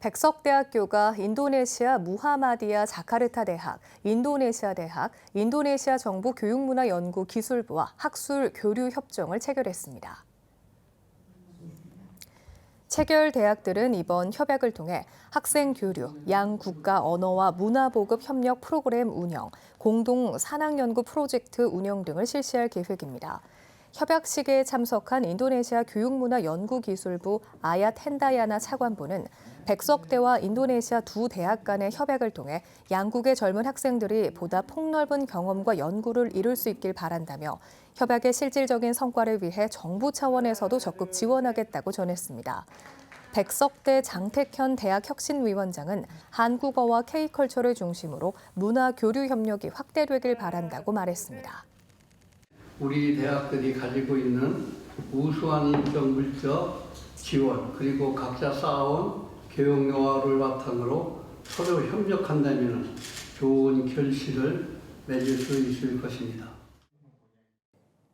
백석대학교가 인도네시아 무하마디아 자카르타 대학, 인도네시아 대학, 인도네시아 정부 교육문화연구기술부와 학술 교류 협정을 체결했습니다. 체결 대학들은 이번 협약을 통해 학생 교류, 양 국가 언어와 문화 보급 협력 프로그램 운영, 공동 산학 연구 프로젝트 운영 등을 실시할 계획입니다. 협약식에 참석한 인도네시아 교육문화연구기술부 아얏 헨다야나 차관보는 백석대와 인도네시아 두 대학 간의 협약을 통해 양국의 젊은 학생들이 보다 폭넓은 경험과 연구를 이룰 수 있길 바란다며 협약의 실질적인 성과를 위해 정부 차원에서도 적극 지원하겠다고 전했습니다. 백석대 장택현 대학 혁신위원장은 한국어와 K컬처를 중심으로 문화 교류 협력이 확대되길 바란다고 말했습니다. 우리 대학들이 가지고 있는 우수한 인적 물적 지원 그리고 각자 쌓아온 교육 노하우를 바탕으로 서로 협력한다면 좋은 결실을 맺을 수 있을 것입니다.